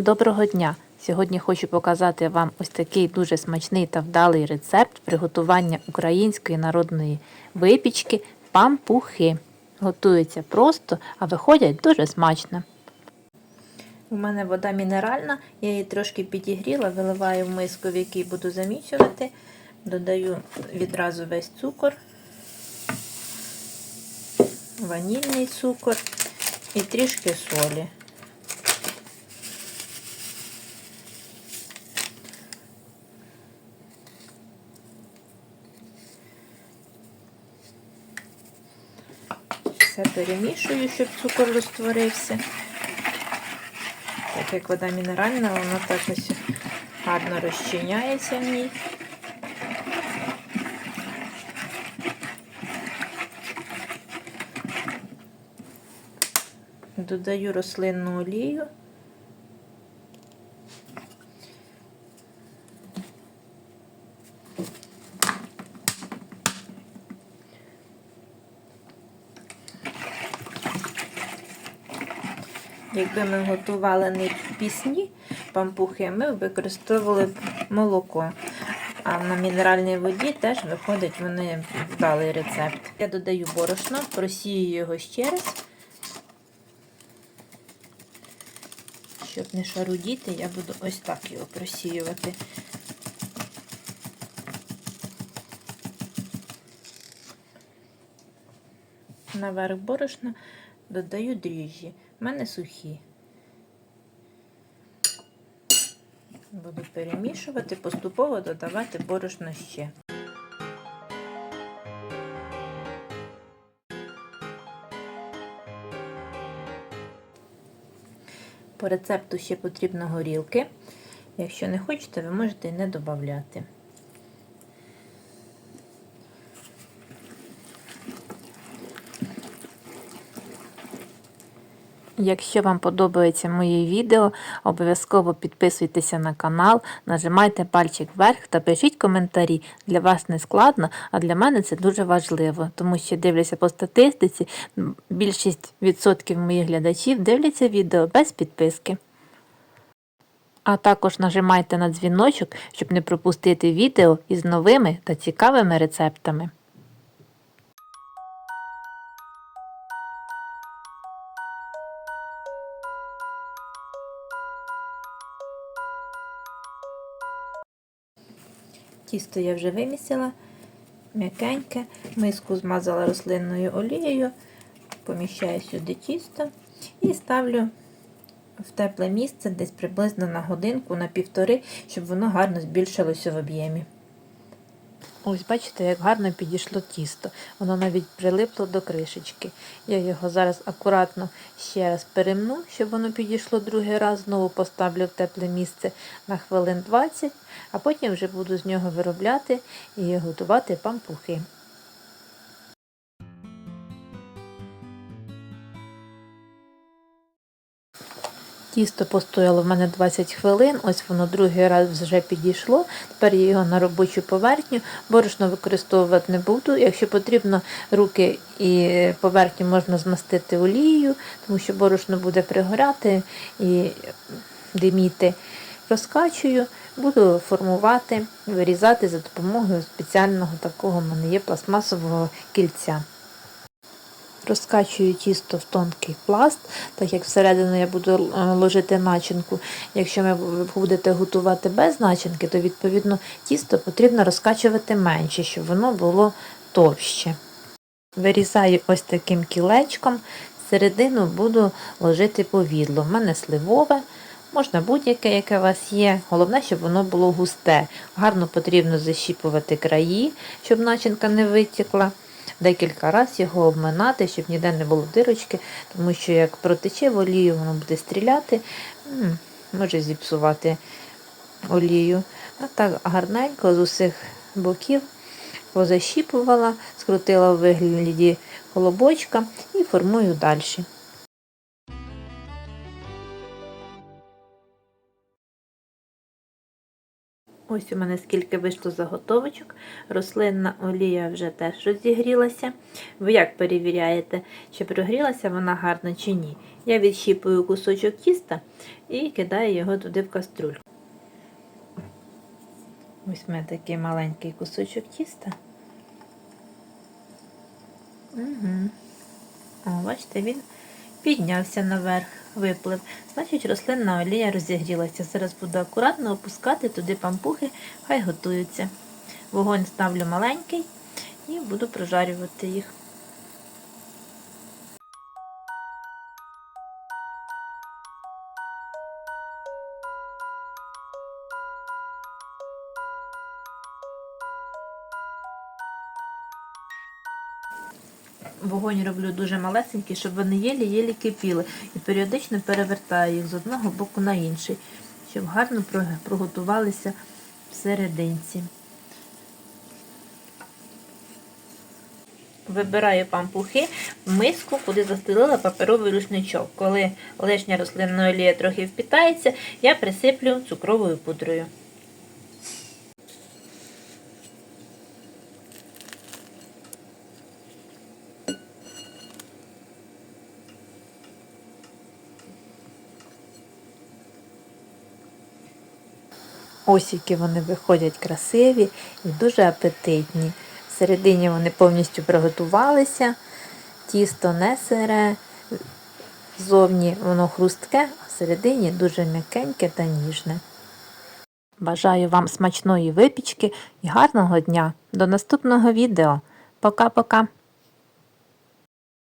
Доброго дня! Сьогодні хочу показати вам ось такий дуже смачний та вдалий рецепт приготування української народної випічки пампухи. Готується просто, а виходять дуже смачно. У мене вода мінеральна, я її трошки підігріла, виливаю в миску, в якій буду замічувати. Додаю відразу весь цукор, ванільний цукор і трішки солі. Все перемішую, щоб цукор розтворився. Так як вода мінеральна, вона так ось гарно розчиняється в ній. Додаю рослинну олію. Якби ми готували не пісні пампухи, ми б використовували молоко. А на мінеральній воді теж виходить вони вдалий рецепт. Я додаю борошно, просію його ще раз. Щоб не шарудіти, я буду ось так його просіювати. Наверх борошна додаю дріжджі. У мене сухі. Буду перемішувати, поступово додавати борошно ще. По рецепту ще потрібно горілки. Якщо не хочете, ви можете і не додати. Якщо вам подобається моє відео, обов'язково підписуйтеся на канал, нажимайте пальчик вверх та пишіть коментарі. Для вас не складно, а для мене це дуже важливо, тому що дивлюся по статистиці, більшість відсотків моїх глядачів дивляться відео без підписки. А також нажимайте на дзвіночок, щоб не пропустити відео із новими та цікавими рецептами. Тісто я вже вимісила, м'якеньке, миску змазала рослинною олією, поміщаю сюди тісто і ставлю в тепле місце десь приблизно на годинку, на півтори, щоб воно гарно збільшилося в об'ємі. Ось, бачите, як гарно підійшло тісто. Воно навіть прилипло до кришечки. Я його зараз акуратно ще раз перемну, щоб воно підійшло другий раз. Знову поставлю в тепле місце на хвилин 20, а потім вже буду з нього виробляти і готувати пампухи. Тісто постояло в мене 20 хвилин, ось воно другий раз вже підійшло. Тепер я його на робочу поверхню. Борошно використовувати не буду. Якщо потрібно, руки і поверхню можна змастити олією, тому що борошно буде пригоряти і диміти. Розкачую, буду формувати, вирізати за допомогою спеціального такого в мене є пластмасового кільця. Розкачую тісто в тонкий пласт, так як всередину я буду ложити начинку. Якщо ви будете готувати без начинки, то відповідно тісто потрібно розкачувати менше, щоб воно було товще. Вирізаю ось таким кілечком, всередину буду ложити повідло. У мене сливове, можна будь-яке, яке у вас є. Головне, щоб воно було густе. Гарно потрібно защіпувати краї, щоб начинка не витікла декілька разів його обминати, щоб ніде не було дирочки, тому що як протече в олію, воно буде стріляти, може зіпсувати олію. А так гарненько з усіх боків позащіпувала, скрутила в вигляді колобочка і формую далі. Ось у мене скільки вийшло заготовочок. Рослинна олія вже теж розігрілася. Ви як перевіряєте, чи прогрілася вона гарно чи ні? Я відщіпую кусочок тіста і кидаю його туди в каструльку. Ось у мене такий маленький кусочок тіста. Угу. О, бачите, він піднявся наверх, виплив. Значить, рослинна олія розігрілася. Зараз буду акуратно опускати туди пампухи, хай готуються. Вогонь ставлю маленький і буду прожарювати їх. Вогонь роблю дуже малесенький, щоб вони єлі-єлі кипіли. І періодично перевертаю їх з одного боку на інший, щоб гарно приготувалися всерединці. Вибираю пампухи в миску, куди застелила паперовий рушничок. Коли лишня рослинна олія трохи впітається, я присиплю цукровою пудрою. Ось які вони виходять красиві і дуже апетитні. Всередині вони повністю приготувалися, тісто не сире, зовні воно хрустке, а всередині дуже м'якеньке та ніжне. Бажаю вам смачної випічки і гарного дня. До наступного відео. Пока-пока!